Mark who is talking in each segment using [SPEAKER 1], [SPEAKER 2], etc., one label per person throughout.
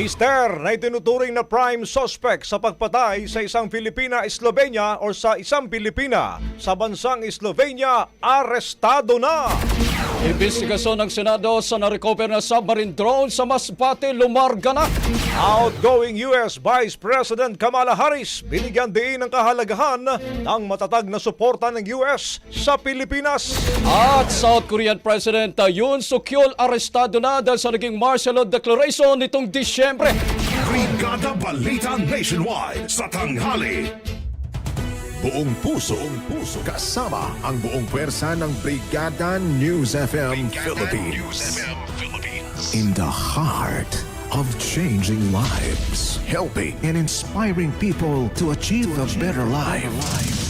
[SPEAKER 1] Mister na itinuturing na prime suspect sa pagpatay sa isang Filipina-Slovenia or sa isang Pilipina sa bansang Slovenia, arestado na.
[SPEAKER 2] Investigasyon ng Senado sa narecover na submarine drone sa Masbate, lumarga na.
[SPEAKER 1] Outgoing US Vice President Kamala Harris binigyan din ng kahalagahan ng matatag na suporta ng US sa Pilipinas.
[SPEAKER 2] At South Korean President Yoon Suk Yeol arestado na dahil sa naging martial law declaration nitong Disyembre.
[SPEAKER 3] Brigada Balita Nationwide sa tanghali.
[SPEAKER 4] Buong puso, buong puso, kasama ang buong pwersa ng Brigada News FM Philippines. In the heart of changing lives, helping and inspiring people to achieve a better life.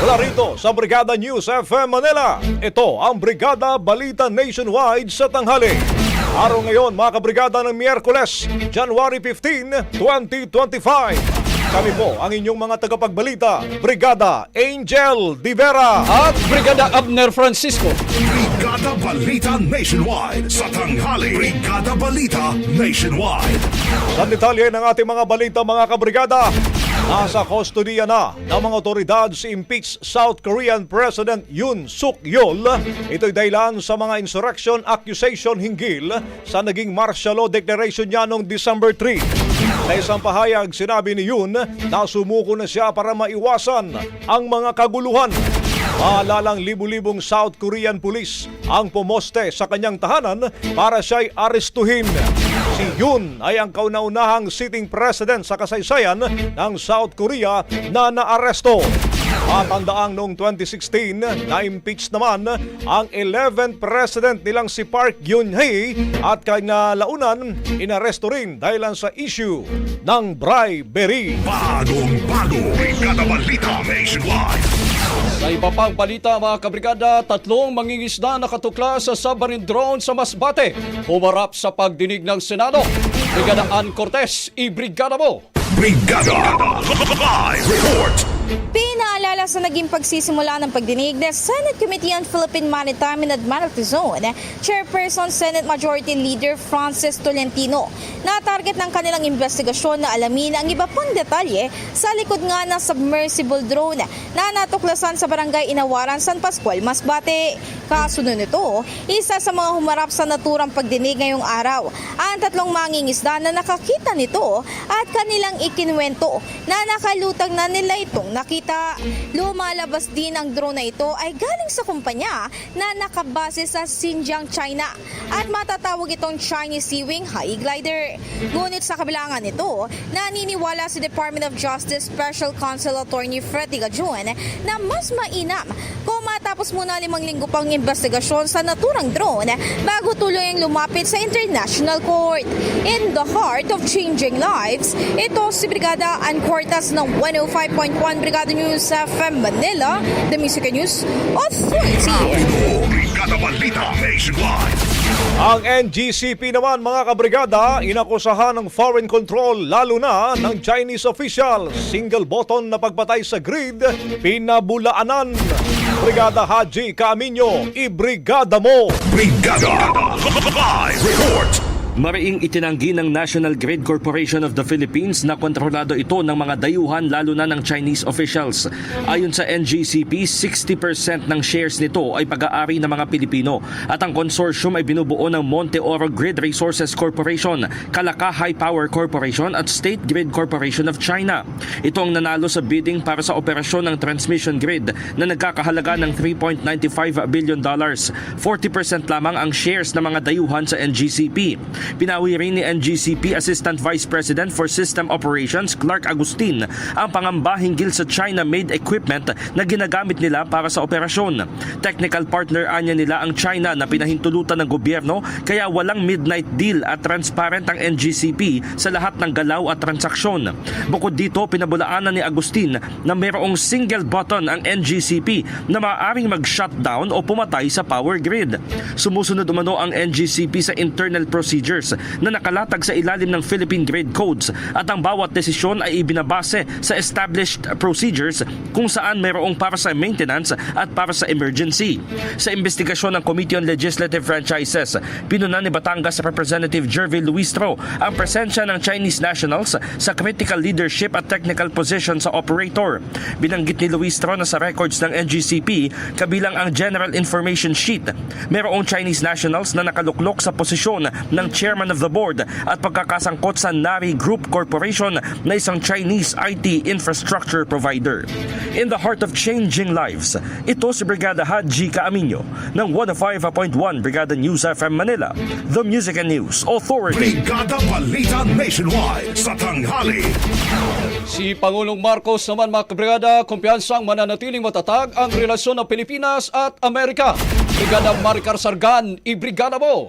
[SPEAKER 1] Mula rito sa Brigada News FM Manila, ito ang Brigada Balita Nationwide sa tanghali. Araw ngayon mga kabrigada ng Miyerkules, January 15, 2025. Kami po ang inyong mga tagapagbalita, Brigada Angel Divera.
[SPEAKER 2] At Brigada Abner Francisco.
[SPEAKER 3] Brigada Balita Nationwide sa tanghali. Brigada Balita Nationwide.
[SPEAKER 1] Sa detalye ng ating mga balita mga kabrigada, nasa kustodiya na ng mga otoridad si impeached South Korean President Yoon Suk Yeol. Ito'y dahilan sa mga insurrection accusation hinggil sa naging martial law declaration niya noong December 3. Sa isang pahayag, sinabi ni Yoon na sumuko na siya para maiwasan ang mga kaguluhan. Maalalang libu-libong South Korean police ang pumoste sa kanyang tahanan para siya'y arestuhin. Si Yoon ay ang kauna-unahang sitting president sa kasaysayan ng South Korea na naaresto. Matandaang noong 2016, na-impeach naman ang 11th president nilang si Park Geun-hye at kinalaunan inaresto rin dahil sa issue ng bribery.
[SPEAKER 3] Bagong bago. Brigada Balita Nationwide.
[SPEAKER 2] Sa iba pang balita mga kabrigada, tatlong mangingisda nakatukla sa submarine drone sa Masbate. Humarap sa pagdinig ng Senado. Brigada Ann Cortez, i-brigada mo!
[SPEAKER 3] Brigada. Live report.
[SPEAKER 5] Pinaalala sa naging pagsisimula ng pagdinig ng Senate Committee on Philippine Maritime and Admiralty Zone, Chairperson Senate Majority Leader Francis Tolentino, na target ng kanilang investigasyon na alamin ang iba pang detalye sa likod nga ng submersible drone na natuklasan sa barangay Inawaran, San Pascual, Masbate. Kasunod nito, isa sa mga humarap sa naturang pagdinig ngayong araw, ang tatlong mangingisda na nakakita nito at kanilang ikinwento na nakalutang na nila itong nakita. Lumalabas din ang drone na ito ay galing sa kumpanya na nakabase sa Xinjiang, China at matatawag itong Chinese Sea Wing High Glider. Ngunit sa kabilangan nito, naniniwala si Department of Justice Special Counsel Attorney Freddy Gajon na mas mainam kung matapos muna limang linggo pang investigasyon sa naturang drone bago tuloy ang lumapit sa International Court. In the heart of changing lives, ito si Brigada Ann Cortas ng 105.1 Brigada News FM Manila, The Music News Authority.
[SPEAKER 3] Brigada Balita Nationwide.
[SPEAKER 1] Ang NGCP naman mga kabrigada, inakusahan ng foreign control lalo na ng Chinese official. Single button na pagpatay sa grid, pinabulaanan. Brigada Haji Kaaminyo, ibrigada mo!
[SPEAKER 3] Brigada Live Report.
[SPEAKER 6] Mariing itinanggi ng National Grid Corporation of the Philippines na kontrolado ito ng mga dayuhan lalo na ng Chinese officials. Ayon sa NGCP, 60% ng shares nito ay pag-aari ng mga Pilipino at ang consortium ay binubuo ng Monte Oro Grid Resources Corporation, Kalaka High Power Corporation at State Grid Corporation of China. Ito ang nanalo sa bidding para sa operasyon ng transmission grid na nagkakahalaga ng 3.95 billion dollars. 40% lamang ang shares ng mga dayuhan sa NGCP. Pinawi rin ni NGCP Assistant Vice President for System Operations Clark Agustin ang pangamba hinggil sa China-made equipment na ginagamit nila para sa operasyon. Technical partner anya nila ang China na pinahintulutan ng gobyerno kaya walang midnight deal at transparent ang NGCP sa lahat ng galaw at transaksyon. Bukod dito, pinabulaanan ni Agustin na mayroong single button ang NGCP na maaaring mag-shutdown o pumatay sa power grid. Sumusunod umano ang NGCP sa internal procedures na nakalatag sa ilalim ng Philippine Grid Codes at ang bawat desisyon ay ibinabase sa established procedures kung saan mayroong para sa maintenance at para sa emergency. Sa investigasyon ng Committee on Legislative Franchises, pinunan ni Batangas Representative Jervil Luistro ang presensya ng Chinese nationals sa critical leadership at technical position sa operator. Binanggit ni Luistro na sa records ng NGCP kabilang ang General Information Sheet. Mayroong Chinese nationals na nakaluklok sa posisyon ng chairman of the board at pagkakasangkot sa Nari Group Corporation na isang Chinese IT infrastructure provider. In the heart of changing lives, ito si Brigada Haji Kaaminyo ng 105.1 Brigada News FM Manila, The Music and News Authority.
[SPEAKER 3] Brigada Balita Nationwide sa tanghali.
[SPEAKER 2] Si Pangulong Marcos naman mga kabrigada, kumpiyansang mananatiling matatag ang relasyon ng Pilipinas at Amerika. Brigada Maricar Sargan, ibrigada mo!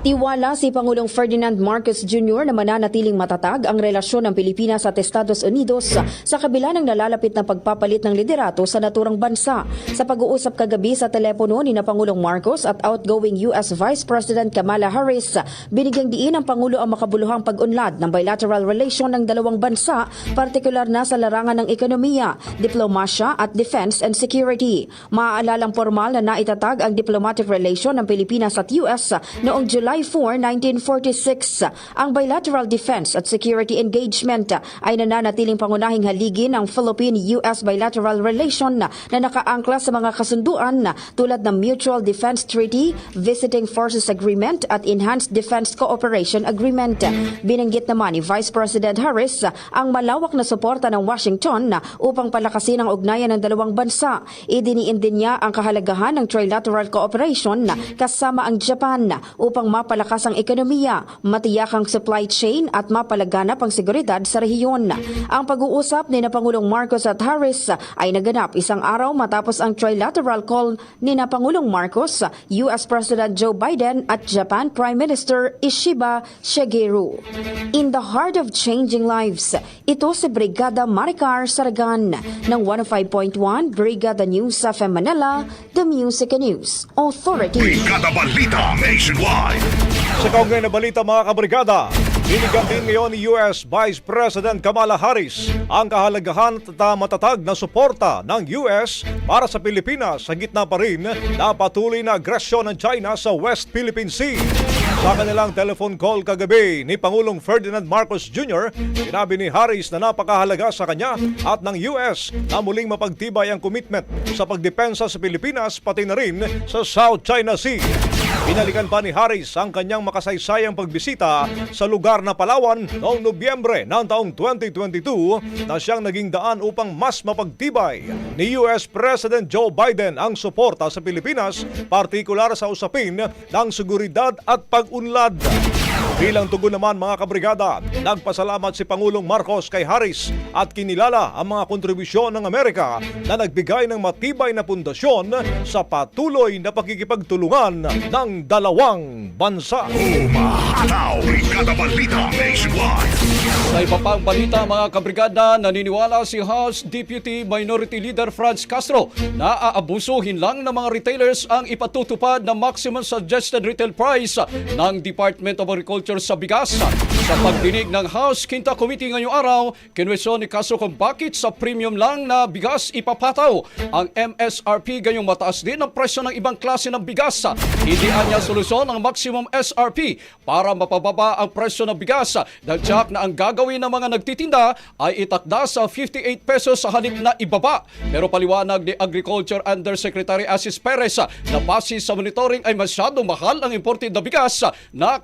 [SPEAKER 7] Tiwala si Pangulong Ferdinand Marcos Jr. na mananatiling matatag ang relasyon ng Pilipinas at Estados Unidos sa kabila ng nalalapit na pagpapalit ng liderato sa naturang bansa. Sa pag-uusap kagabi sa telepono ni na Pangulong Marcos at outgoing U.S. Vice President Kamala Harris, binigyang diin ng Pangulo ang makabuluhang pag-unlad ng bilateral relation ng dalawang bansa, partikular na sa larangan ng ekonomiya, diplomasya at defense and security. Maaalalang formal na naitatag ang diplomatic relation ng Pilipinas at U.S. noong July 4, 1946. Ang bilateral defense at security engagement ay nananatiling pangunahing haligi ng Philippine-U.S. bilateral relation na nakaangkla sa mga kasunduan tulad ng Mutual Defense Treaty, Visiting Forces Agreement at Enhanced Defense Cooperation Agreement. Binanggit naman ni Vice President Harris ang malawak na suporta ng Washington upang palakasin ang ugnayan ng dalawang bansa. Idiniin din niya ang kahalagahan ng trilateral cooperation kasama ang Japan upang mapalakas ang ekonomiya, matiyak ang supply chain at mapalaganap ang seguridad sa rehiyon. Ang pag-uusap ni na Pangulong Marcos at Harris ay naganap isang araw matapos ang trilateral call ni na Pangulong Marcos, US President Joe Biden at Japan Prime Minister Ishiba Shigeru. In the heart of changing lives, ito si Brigada Maricar Saragan ng 105.1 Brigada News sa Manila, The Music and News Authority.
[SPEAKER 3] Brigada Balita Nationwide.
[SPEAKER 1] Sa kaugnay na balita mga kabrigada, Binigyan din ngayon ni US Vice President Kamala Harris ang kahalagahan at matatag na suporta ng US para sa Pilipinas sa gitna pa rin na patuloy na agresyon ng China sa West Philippine Sea. Sa kanilang telephone call kagabi ni Pangulong Ferdinand Marcos Jr., sinabi ni Harris na napakahalaga sa kanya at ng US na muling mapagtibay ang commitment sa pagdepensa sa Pilipinas pati na rin sa South China Sea. Binalikan pa ni Harris ang kanyang makasaysayang pagbisita sa lugar na Palawan noong Nobyembre ng taong 2022 na siyang naging daan upang mas mapagtibay ni US President Joe Biden ang suporta sa Pilipinas, partikular sa usapin ng seguridad at pag-unlad. Bilang tugon naman mga kabrigada, nagpasalamat si Pangulong Marcos kay Harris at kinilala ang mga kontribusyon ng Amerika na nagbigay ng matibay na pundasyon sa patuloy na pakikipagtulungan ng dalawang bansa.
[SPEAKER 3] Umahataw, Brigada Balita Nationwide.
[SPEAKER 2] Sa iba pang balita mga kabrigada, naniniwala si House Deputy Minority Leader Franz Castro na aabusuhin lang ng mga retailers ang ipatutupad na maximum suggested retail price ng Department of Agriculture sa bigas. Sa pagdinig ng House Quinta Committee ngayong araw, kinwestiyon ni Castro kung bakit sa premium lang na bigas ipapataw ang MSRP gayong mataas din ang presyo ng ibang klase ng bigas. Hindi anya solusyon ang maximum SRP para mapababa ang presyo ng bigas dahil tiyak na ang gagawin ng mga nagtitinda ay itakda sa 58 pesos sa halip na ibaba. Pero paliwanag ni Agriculture Undersecretary Asis Perez na base sa monitoring ay masyadong mahal ang imported na bigas na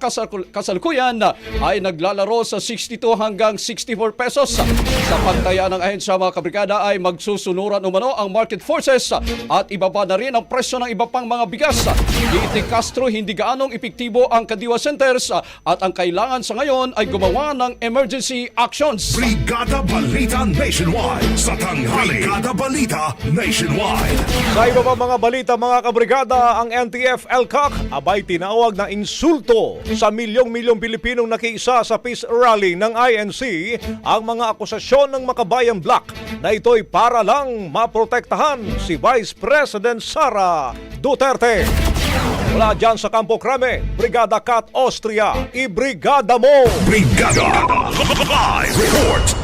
[SPEAKER 2] kasalukuyan ay naglalaro sa 62 hanggang 64 pesos. Sa pagtaya ng ahensya mga kabrigada ay magsusunuran umano ang market forces at ibaba na rin ang presyo ng iba pang mga bigas. Giit ni Castro hindi gaanong epektibo ang Kadiwa Centers at ang kailangan sa ngayon ay gumawa ng emergency actions.
[SPEAKER 3] Brigada Balita Nationwide. Sa tanghali. Brigada Balita Nationwide.
[SPEAKER 1] Sa iba pa mga balita mga kabrigada, ang NTF-ELCAC abay tinawag na insulto sa milyong-milyong Pilipinong nakiisa sa peace rally ng INC ang mga akusasyon ng Makabayan Black na ito'y para lang maprotektahan si Vice President Sara Duterte. Mula dyan sa Campo Crame, Brigada Cat Austria, ibrigada mo!
[SPEAKER 3] Brigada. Live report.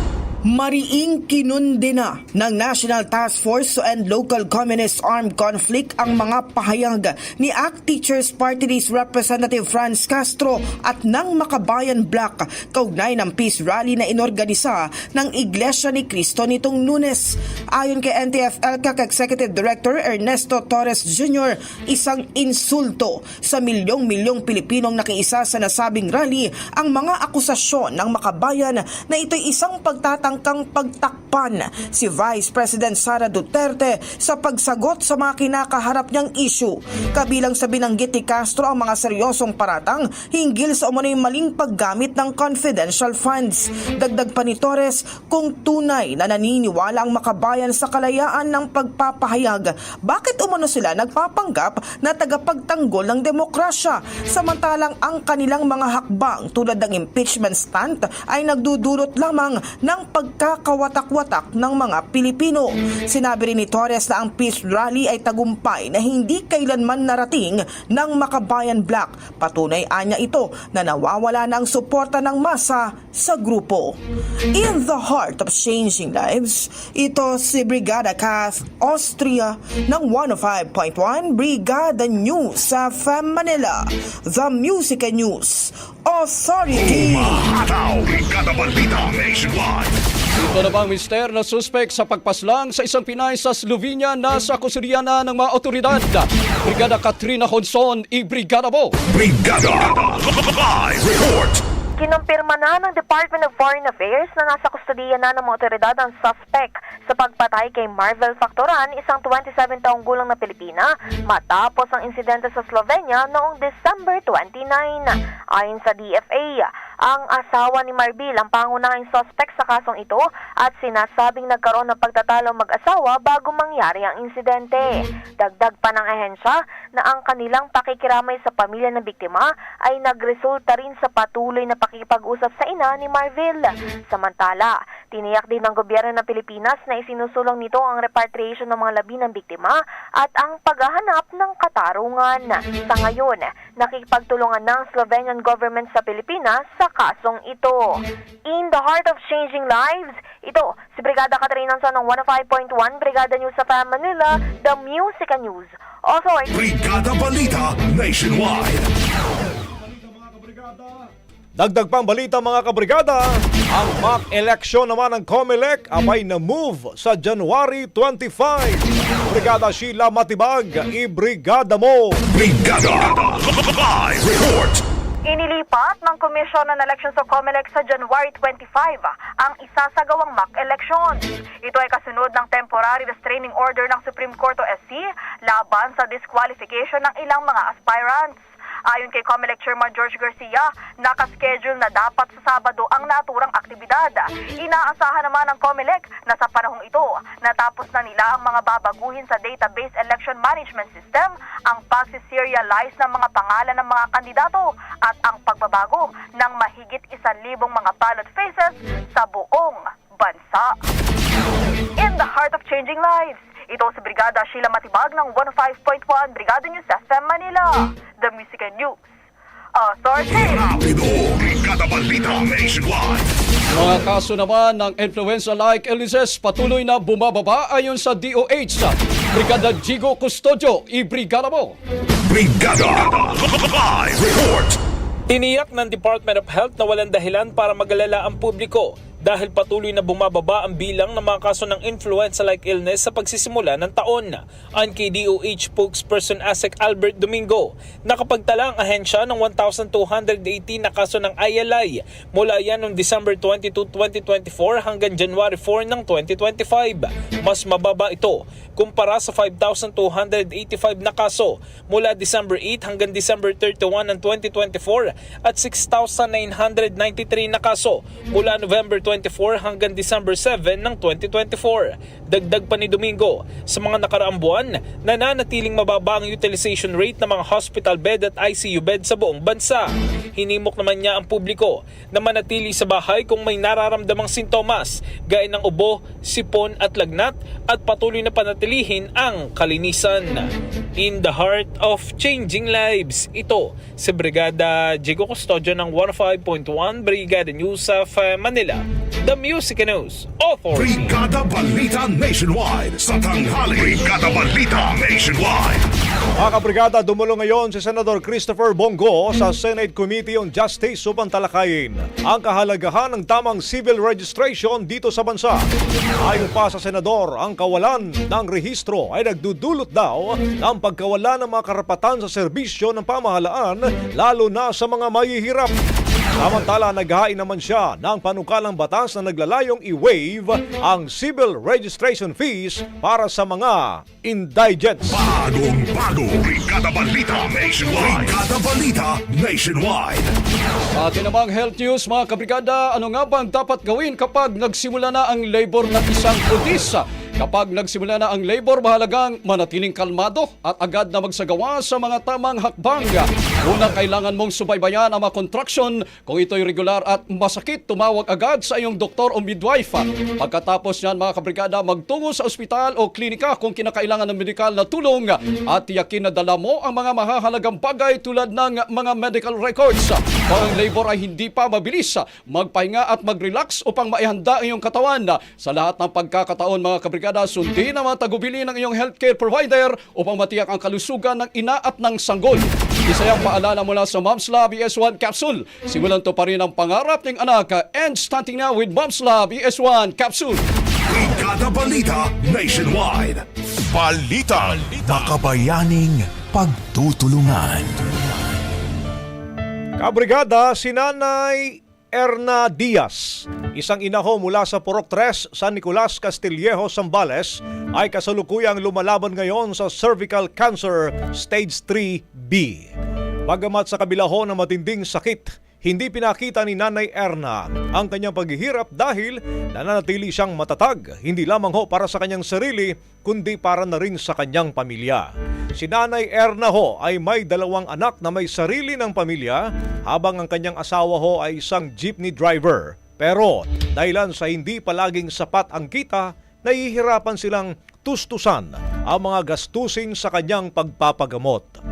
[SPEAKER 8] Mariing kinundi na ng National Task Force End Local Communist Armed Conflict ang mga pahayag ni ACT Teachers Party List Representative Franz Castro at ng Makabayan Black kaugnay ng peace rally na inorganisa ng Iglesia ni Cristo nitong lunes. Ayon kay NTF-ELCAC Executive Director Ernesto Torres Jr., isang insulto sa milyong-milyong Pilipinong nakiisa sa nasabing rally ang mga akusasyon ng Makabayan na ito'y isang pagtatang kang pagtakpan si Vice President Sara Duterte sa pagsagot sa mga kinakaharap niyang issue. Kabilang sa binanggit ni Castro ang mga seryosong paratang hinggil sa umano'y maling paggamit ng confidential funds. Dagdag pa ni Torres kung tunay na naniniwala ang makabayan sa kalayaan ng pagpapahayag, bakit umano sila nagpapanggap na tagapagtanggol ng demokrasya samantalang ang kanilang mga hakbang tulad ng impeachment stunt ay nagdudulot lamang ng pagkakawatak-watak ng mga Pilipino. Sinabi rin ni Torres na ang peace rally ay tagumpay na hindi kailanman narating ng Makabayan Black. Patunay anya ito na nawawala na ang suporta ng masa sa grupo. In the heart of changing lives, ito si Brigada Kath Austria ng 105.1 Brigada News sa FM Manila. The Music and News Authority.
[SPEAKER 3] Umahataw, Brigada Balita Nationwide.
[SPEAKER 2] Ito na bang mister na suspect sa pagpaslang sa isang Pinay sa Slovenia na sa kusuryana ng mga otoridad? Brigada Katrina Honson, i-brigada mo!
[SPEAKER 3] Brigada. Live report.
[SPEAKER 9] Kinumpirma na ng Department of Foreign Affairs na nasa kustudiya na ng mga otoridad ang suspect sa pagpatay kay Marvel Factoran, isang 27 taong gulang na Pilipina, matapos ang insidente sa Slovenia noong December 29. Ayon sa DFA, ang asawa ni Marbil ang pangunahing suspect sa kasong ito at sinasabing nagkaroon ng pagtatalo mag-asawa bago mangyari ang insidente. Dagdag pa ng ahensya na ang kanilang pakikiramay sa pamilya ng biktima ay nagresulta rin sa patuloy na pakikipag-usap sa ina ni Marville. Samantala, tiniyak din ng gobyerno ng Pilipinas na isinusulong nito ang repatriation ng mga labi ng biktima at ang paghahanap ng katarungan. Sa ngayon, nakikipagtulungan ng Slovenian government sa Pilipinas sa kasong ito. In the heart of changing lives, ito si Brigada Katrina Son ng 105.1 Brigada News sa FM Manila, The Music and News. Authority.
[SPEAKER 3] Brigada Balita Nationwide.
[SPEAKER 1] Dagdag pang balita mga kabrigada, ang mock election naman ng COMELEC abay na move sa January 25. Brigada Sheila Matibag, ibrigada mo!
[SPEAKER 3] Brigada Live Report.
[SPEAKER 9] Inilipat ng Komisyon ng Election sa COMELEC sa January 25 ang isasagawang mock elections. Ito ay kasunod ng temporary restraining order ng Supreme Court o SC laban sa disqualification ng ilang mga aspirants. Ayon kay COMELEC Chairman George Garcia, nakaschedule na dapat sa Sabado ang naturang aktibidad. Inaasahan naman ng COMELEC na sa panahong ito, natapos na nila ang mga babaguhin sa Database Election Management System, ang pagsiserialize ng mga pangalan ng mga kandidato at ang pagbabago ng mahigit isang libong mga ballot faces sa buong bansa. In the heart of changing lives, ito si Brigada Sheila Matibag ng 105.1 Brigada News FM Manila, The Music and News. Authority.
[SPEAKER 3] Rapido. Brigada Balita Nationwide.
[SPEAKER 2] Mga kaso naman ng influenza-like illnesses patuloy na bumababa ayon sa DOH. Brigada Jigo Custodio, ibrigada mo!
[SPEAKER 3] Brigada Live Report.
[SPEAKER 10] Tiniyak ng Department of Health na walang dahilan para magalala ang publiko dahil patuloy na bumababa ang bilang ng mga kaso ng influenza-like illness sa pagsisimula ng taon. Ang kay DOH spokesperson ASEC Albert Domingo, nakapagtala ang ahensya ng 1,218 na kaso ng ILI mula yan noong December 22, 2024 hanggang January 4 ng 2025. Mas mababa ito kumpara sa 5,285 na kaso mula December 8 hanggang December 31 ng 2024 at 6,993 na kaso mula November 24 hanggang December 7 ng 2024. Dagdag pa ni Domingo, sa mga nakaraang buwan, nananatiling mababa ang utilization rate ng mga hospital bed at ICU bed sa buong bansa. Hinimok naman niya ang publiko na manatili sa bahay kung may nararamdamang sintomas gaya ng ubo, sipon at lagnat at patuloy na panatilihin ang kalinisan. In the heart of changing lives, ito si Brigada Jigo Custodio ng 105.1 Brigada News of Manila. The Music News Authority.
[SPEAKER 3] Brigada Balita Nationwide. Sa tanghali. Brigada Balita Nationwide.
[SPEAKER 1] Mga kabrigada, dumulo ngayon si Senador Christopher Bongo sa Senate Committee on Justice upang talakayin ang kahalagahan ng tamang civil registration dito sa bansa. Ayon pa sa Senador, ang kawalan ng rehistro ay nagdudulot daw ng pagkawala ng mga karapatan sa serbisyo ng pamahalaan lalo na sa mga mahihirap. Samantala, naghain naman siya ng panukalang batas na naglalayong i-waive ang civil registration fees para sa mga indigents.
[SPEAKER 3] Bagong bago. Brigada Balita Nationwide. Brigada Balita Nationwide.
[SPEAKER 2] Atin namang health news mga kabrigada, ano nga ba ang dapat gawin kapag nagsimula na ang labor ng isang pulis? Kapag nagsimula na ang labor, mahalagang manatiling kalmado at agad na magsagawa sa mga tamang hakbang. Una, kailangan mong subaybayan ang mga contraction. Kung ito'y regular at masakit, tumawag agad sa iyong doktor o midwife. Pagkatapos niyan mga kabrigada, magtungo sa ospital o klinika kung kinakailangan ng medikal na tulong at tiyakin na dala mo ang mga mahahalagang bagay tulad ng mga medical records. Kung ang labor ay hindi pa mabilis, magpahinga at mag-relax upang maihanda ang iyong katawan. Sa lahat ng pagkakataon mga kabrigada, sundin ang mga tagubili ng iyong healthcare provider upang matiyak ang kalusugan ng ina at ng sanggol. Isa yung paalala mula sa Mom's Lab ES1 Capsule. Simulan to pa rin ang pangarap ng anak and starting now with Mom's Lab ES1 Capsule.
[SPEAKER 3] Brigada Balita Nationwide.
[SPEAKER 4] Balita. Makabayaning pagtutulungan.
[SPEAKER 1] Kabrigada, si Nanay Erna Diaz, isang inaho mula sa Purok 3, San Nicolas, Castillejo, Zambales, ay kasalukuyang lumalaban ngayon sa cervical cancer stage 3B. Bagamat sa kabila ho ng matinding sakit, hindi pinakita ni Nanay Erna ang kanyang paghihirap dahil nananatili siyang matatag, hindi lamang ho para sa kanyang sarili, kundi para na rin sa kanyang pamilya. Si Nanay Erna ho ay may dalawang anak na may sarili ng pamilya habang ang kanyang asawa ho ay isang jeepney driver. Pero dahilan sa hindi palaging sapat ang kita, nahihirapan silang tustusan ang mga gastusin sa kanyang pagpapagamot.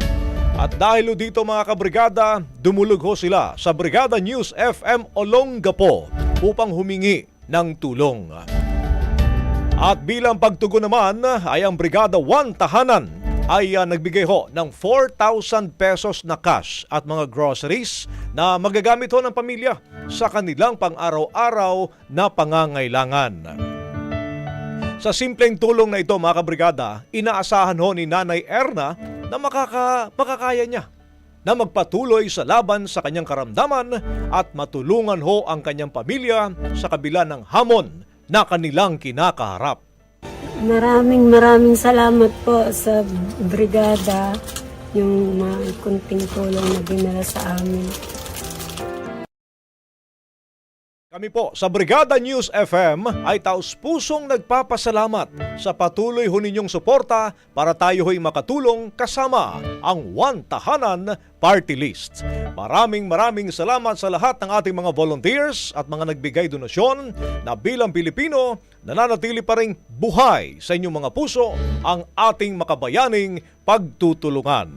[SPEAKER 1] At dahil dito mga kabrigada, dumulog ho sila sa Brigada News FM Olongapo upang humingi ng tulong. At bilang pagtugon naman ay ang Brigada 1 Tahanan ay ah, nagbigay ho ng 4,000 pesos na cash at mga groceries na magagamit ho ng pamilya sa kanilang pang-araw-araw na pangangailangan. Sa simpleng tulong na ito mga kabrigada, inaasahan ho ni Nanay Erna na makaka, makakaya niya na magpatuloy sa laban sa kanyang karamdaman at matulungan ho ang kanyang pamilya sa kabila ng hamon na kanilang kinakaharap.
[SPEAKER 11] Maraming maraming salamat po sa brigada yung mga kunting tulong na dinala sa amin.
[SPEAKER 1] Kami po sa Brigada News FM ay taus pusong nagpapasalamat sa patuloy ho ninyong suporta para tayo ho'y makatulong kasama ang One Tahanan Party List. Maraming maraming salamat sa lahat ng ating mga volunteers at mga nagbigay donasyon na bilang Pilipino nananatili pa rin buhay sa inyong mga puso ang ating makabayaning pagtutulungan.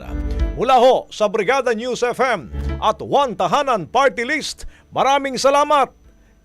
[SPEAKER 1] Mula ho sa Brigada News FM at One Tahanan Party List, maraming salamat!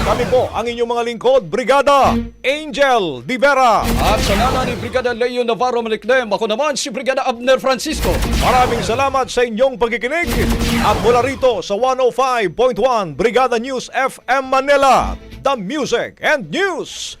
[SPEAKER 1] Kami po ang inyong mga lingkod, Brigada Angel Divera.
[SPEAKER 2] At sa ngalan ni Brigada Leo Navarro Maliknem, ako naman si Brigada Abner Francisco.
[SPEAKER 1] Maraming salamat sa inyong pagkikinig at mula rito sa 105.1 Brigada News FM Manila, the Music and News